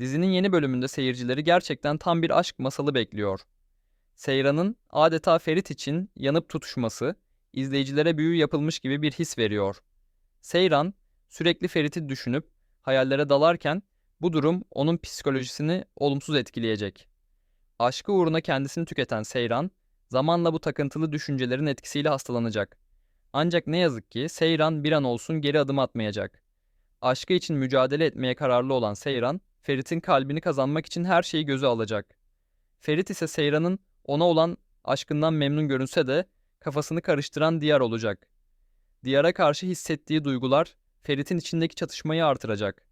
Dizinin yeni bölümünde seyircileri gerçekten tam bir aşk masalı bekliyor. Seyran'ın adeta Ferit için yanıp tutuşması, izleyicilere büyü yapılmış gibi bir his veriyor. Seyran, sürekli Ferit'i düşünüp hayallere dalarken bu durum onun psikolojisini olumsuz etkileyecek. Aşkı uğruna kendisini tüketen Seyran, zamanla bu takıntılı düşüncelerin etkisiyle hastalanacak. Ancak ne yazık ki Seyran bir an olsun geri adım atmayacak. Aşkı için mücadele etmeye kararlı olan Seyran, Ferit'in kalbini kazanmak için her şeyi göze alacak. Ferit ise Seyran'ın ona olan aşkından memnun görünse de kafasını karıştıran Diyar olacak. Diyar'a karşı hissettiği duygular Ferit'in içindeki çatışmayı artıracak.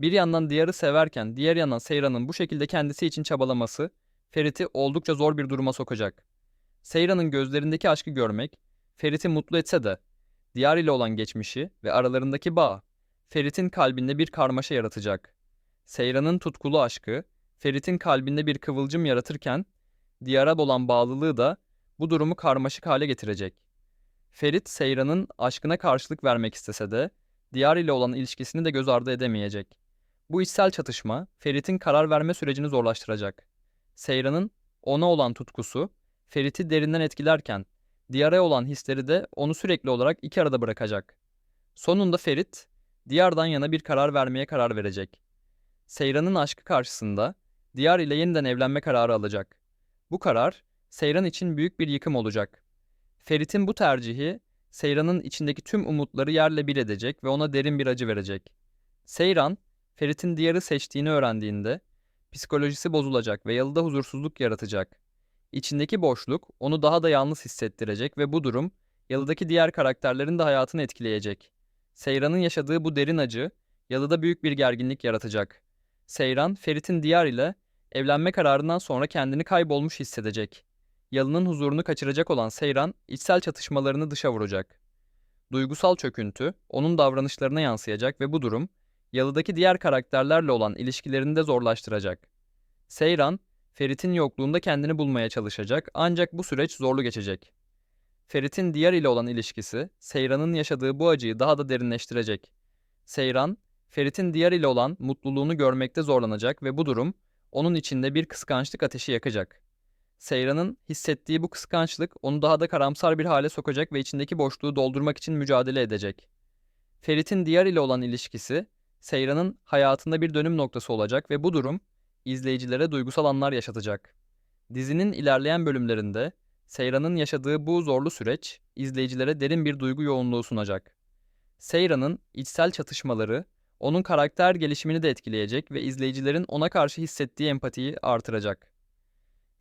Bir yandan Diyar'ı severken diğer yandan Seyran'ın bu şekilde kendisi için çabalaması Ferit'i oldukça zor bir duruma sokacak. Seyran'ın gözlerindeki aşkı görmek Ferit'i mutlu etse de Diyar ile olan geçmişi ve aralarındaki bağ Ferit'in kalbinde bir karmaşa yaratacak. Seyran'ın tutkulu aşkı Ferit'in kalbinde bir kıvılcım yaratırken Diyar'a olan bağlılığı da bu durumu karmaşık hale getirecek. Ferit, Seyran'ın aşkına karşılık vermek istese de Diyar ile olan ilişkisini de göz ardı edemeyecek. Bu içsel çatışma Ferit'in karar verme sürecini zorlaştıracak. Seyran'ın ona olan tutkusu Ferit'i derinden etkilerken Diyar'a olan hisleri de onu sürekli olarak iki arada bırakacak. Sonunda Ferit, Diyar'dan yana bir karar vermeye karar verecek. Seyran'ın aşkı karşısında Diyar ile yeniden evlenme kararı alacak. Bu karar Seyran için büyük bir yıkım olacak. Ferit'in bu tercihi Seyran'ın içindeki tüm umutları yerle bir edecek ve ona derin bir acı verecek. Seyran, Ferit'in Diyar'ı seçtiğini öğrendiğinde psikolojisi bozulacak ve yalıda huzursuzluk yaratacak. İçindeki boşluk onu daha da yalnız hissettirecek ve bu durum yalıdaki diğer karakterlerin de hayatını etkileyecek. Seyran'ın yaşadığı bu derin acı yalıda büyük bir gerginlik yaratacak. Seyran, Ferit'in Diyar ile evlenme kararından sonra kendini kaybolmuş hissedecek. Yalının huzurunu kaçıracak olan Seyran, içsel çatışmalarını dışa vuracak. Duygusal çöküntü, onun davranışlarına yansıyacak ve bu durum, yalıdaki diğer karakterlerle olan ilişkilerini de zorlaştıracak. Seyran, Ferit'in yokluğunda kendini bulmaya çalışacak ancak bu süreç zorlu geçecek. Ferit'in diğer ile olan ilişkisi, Seyran'ın yaşadığı bu acıyı daha da derinleştirecek. Seyran, Ferit'in diğer ile olan mutluluğunu görmekte zorlanacak ve bu durum, onun içinde bir kıskançlık ateşi yakacak. Seyran'ın hissettiği bu kıskançlık onu daha da karamsar bir hale sokacak ve içindeki boşluğu doldurmak için mücadele edecek. Ferit'in diğer ile olan ilişkisi, Seyran'ın hayatında bir dönüm noktası olacak ve bu durum, izleyicilere duygusal anlar yaşatacak. Dizinin ilerleyen bölümlerinde, Seyran'ın yaşadığı bu zorlu süreç, izleyicilere derin bir duygu yoğunluğu sunacak. Seyran'ın içsel çatışmaları, onun karakter gelişimini de etkileyecek ve izleyicilerin ona karşı hissettiği empatiyi artıracak.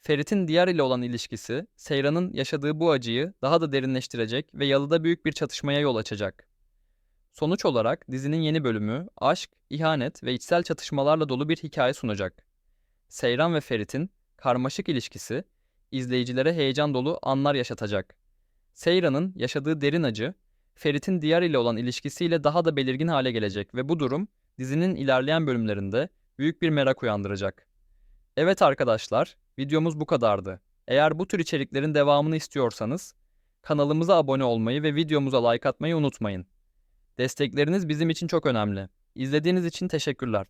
Ferit'in diğer ile olan ilişkisi, Seyran'ın yaşadığı bu acıyı daha da derinleştirecek ve yalıda büyük bir çatışmaya yol açacak. Sonuç olarak dizinin yeni bölümü, aşk, ihanet ve içsel çatışmalarla dolu bir hikaye sunacak. Seyran ve Ferit'in karmaşık ilişkisi, izleyicilere heyecan dolu anlar yaşatacak. Seyran'ın yaşadığı derin acı, Ferit'in diğer ile olan ilişkisiyle daha da belirgin hale gelecek ve bu durum dizinin ilerleyen bölümlerinde büyük bir merak uyandıracak. Evet arkadaşlar, videomuz bu kadardı. Eğer bu tür içeriklerin devamını istiyorsanız kanalımıza abone olmayı ve videomuza like atmayı unutmayın. Destekleriniz bizim için çok önemli. İzlediğiniz için teşekkürler.